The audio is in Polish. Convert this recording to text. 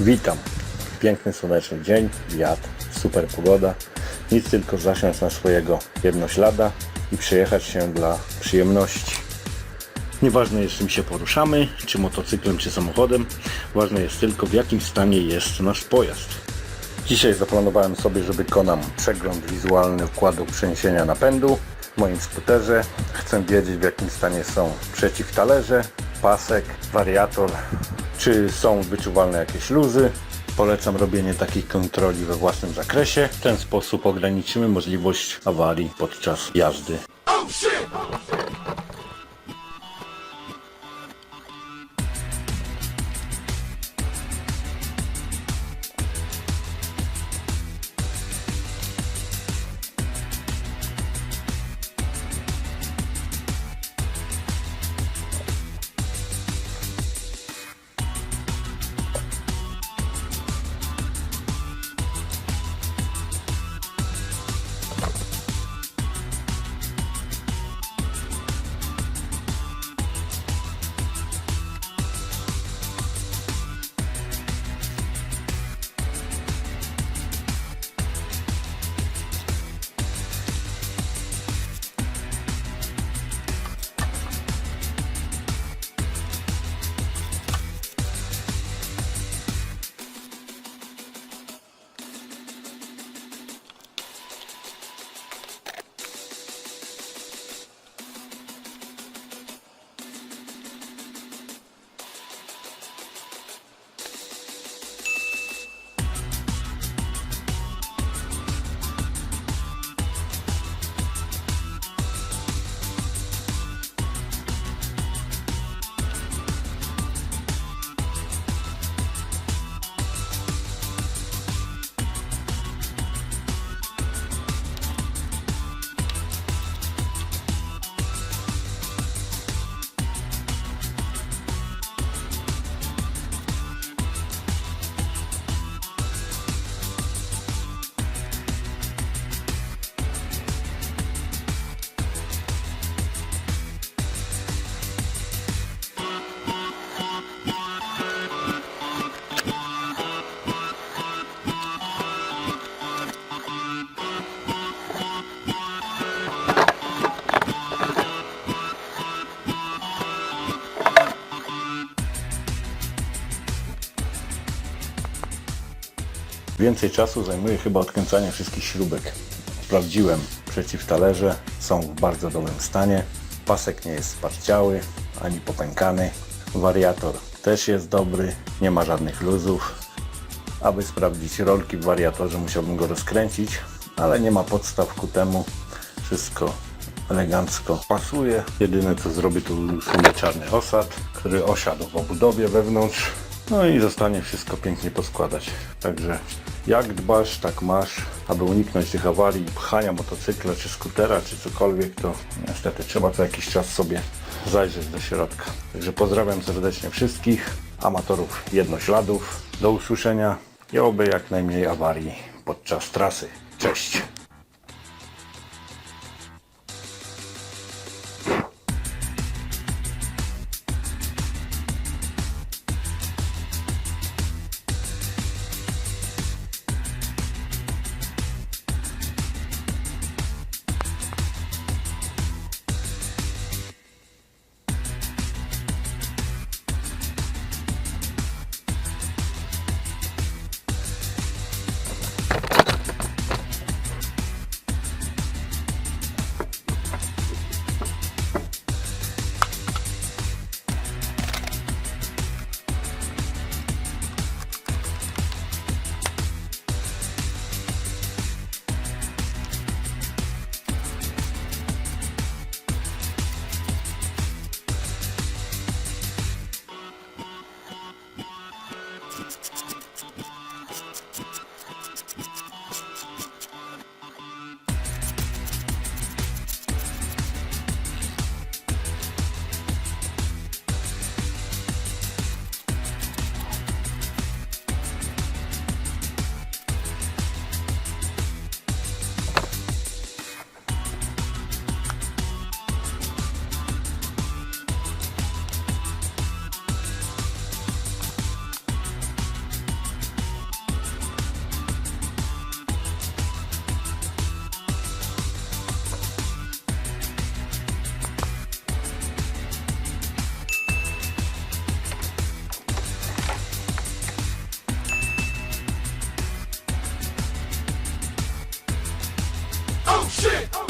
Witam. Piękny, słoneczny dzień, wiatr, super pogoda. Nic tylko zasiąść na swojego jednoślada i przejechać się dla przyjemności. Nieważne jest czym się poruszamy, czy motocyklem, czy samochodem. Ważne jest tylko w jakim stanie jest nasz pojazd. Dzisiaj zaplanowałem sobie, że wykonam przegląd wizualny układu przeniesienia napędu w moim skuterze. Chcę wiedzieć w jakim stanie są przeciwtalerze, pasek, wariator, czy są wyczuwalne jakieś luzy. Polecam robienie takich kontroli we własnym zakresie. W ten sposób ograniczymy możliwość awarii podczas jazdy. Więcej czasu zajmuje chyba odkręcanie wszystkich śrubek. Sprawdziłem przeciwtalerze, są w bardzo dobrym stanie. Pasek nie jest sparciały ani popękany. Wariator też jest dobry, nie ma żadnych luzów. Aby sprawdzić rolki w wariatorze musiałbym go rozkręcić, ale nie ma podstaw ku temu. Wszystko elegancko pasuje. Jedyne co zrobię to usunę czarny osad, który osiadł w obudowie wewnątrz. No i zostanie wszystko pięknie poskładać. Także jak dbasz, tak masz. Aby uniknąć tych awarii, pchania motocykla, czy skutera, czy cokolwiek, to niestety trzeba co jakiś czas sobie zajrzeć do środka. Także pozdrawiam serdecznie wszystkich amatorów jednośladów. Do usłyszenia i oby jak najmniej awarii podczas trasy. Cześć! shit.